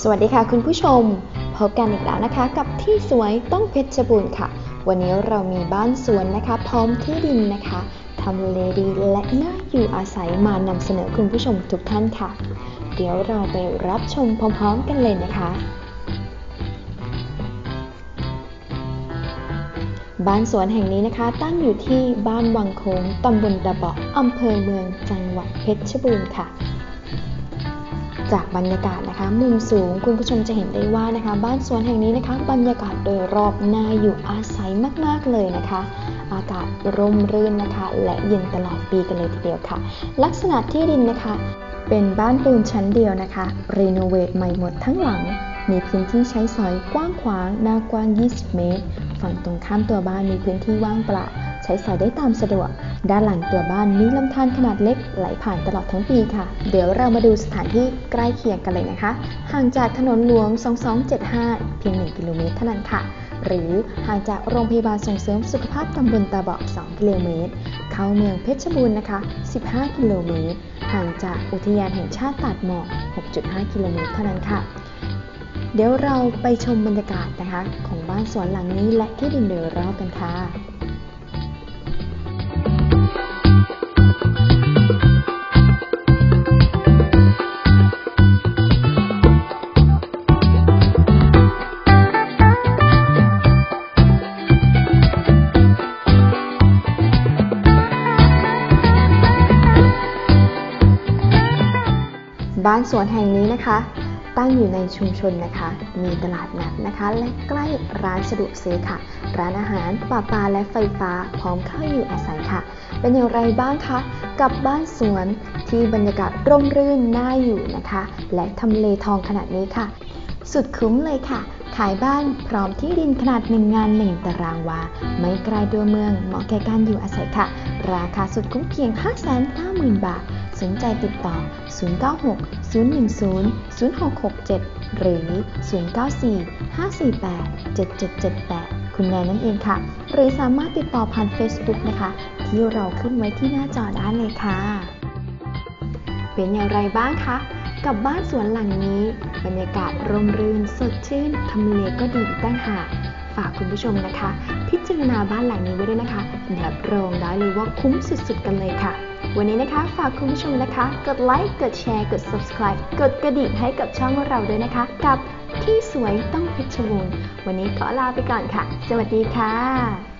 สวัสดีค่ะคุณผู้ชม พบกันอีกแล้วนะคะ กับที่สวยต้องเพชรบูรณ์ค่ะ วันนี้เรามีบ้านสวนนะคะ พร้อมที่ดินนะคะทำเลดีและน่าอยู่อาศัยมานำเสนอคุณผู้ชมทุกท่านค่ะ เดี๋ยวเราไปรับชมพร้อมๆกันเลยนะคะบ้านสวนแห่งนี้นะคะ ตั้งอยู่ที่บ้านวังโค้งตำบลตะเบาะอำเภอเมืองจังหวัดเพชรบูรณ์ค่ะ จากบรรยากาศนะคะ มุมสูงคุณผู้ชมจะเห็นได้ว่านะคะ บ้านสวนแห่งนี้นะคะ บรรยากาศโดยรอบน่าอยู่อาศัยมาก ๆ เลยนะคะ อากาศร่มรื่นนะคะ และเย็นตลอดปีกันเลยทีเดียวค่ะ ลักษณะที่ดินนะคะ เป็นบ้านปูนชั้นเดียวนะคะ รีโนเวทใหม่หมดทั้งหลัง มีพื้นที่ใช้สอยกว้างขวางหน้ากว้าง 20 เมตร ฝั่งตรงข้ามตัวบ้านมีพื้นที่ว่างเปล่า ใช้สอยได้ตามสะดวก ด้านหลังตัวบ้านมีลำธารขนาดเล็กไหลผ่านตลอดทั้งปีค่ะ เดี๋ยวเรามาดูสถานที่ใกล้เคียงกันเลยนะคะ ห่างจากถนนหลวง 2275 เพียง 1 กิโลเมตรเท่านั้นค่ะ หรือห่างจากโรงพยาบาลส่งเสริมสุขภาพตำบลตาเบาะ2กิโลเมตร เข้าเมืองเพชรบูรณ์นะคะ 15 กิโลเมตร ห่างจากอุทยานแห่งชาติตาดหมอก 6.5 กิโลเมตรเท่านั้นค่ะเดี๋ยวเราไปชมบรรยากาศนะคะ ของบ้านสวนหลังนี้และที่ดินโดยรอบกันค่ะ บ้านสวนแห่งนี้นะคะ ตั้งอยู่ในชุมชนนะคะ มีตลาดนัดนะคะ และใกล้ร้านสะดวกซื้อค่ะ ร้านอาหารป่าปลาและไฟฟ้าพร้อมเข้าอยู่อาศัยค่ะ เป็นอย่างไรบ้างคะกับบ้านสวนที่บรรยากาศร่มรื่นน่าอยู่นะคะ และทำเลทองขนาดนี้ค่ะ สุดคุ้มเลยค่ะ ขายบ้านพร้อมที่ดินขนาดหนึ่งงานหนึ่งตารางวา ไม่ไกลตัวเมืองเหมาะแก่การอยู่อาศัยค่ะ ราคาสุดคุ้มเพียง 590,000 บาท สนใจติดต่อ 096 010 0667 หรือ 094 548 7778 คุณแนนนั่นเองค่ะ หรือสามารถติดต่อผ่าน Facebook นะคะ ที่เราขึ้นไว้ที่หน้าจอด้านเลยค่ะ เป็นอย่างไรบ้างคะกับบ้านสวนหลังนี้ บรรยากาศร่มรื่น สดชื่น ทำเลก็ดีตั้งหาก ฝากคุณผู้ชมนะคะ พิจารณาบ้านหลังนี้ไว้ด้วยนะคะรับรองได้เลยว่าคุ้มสุดๆกันเลยค่ะ วันนี้นะคะฝากคุณผู้ชมนะคะ กดไลค์กดแชร์กด subscribe กดกระดิ่งให้กับช่องเราด้วยนะคะ กับที่สวยต้องเพชรบูรณ์วันนี้ขอลาไปก่อนค่ะ สวัสดีค่ะ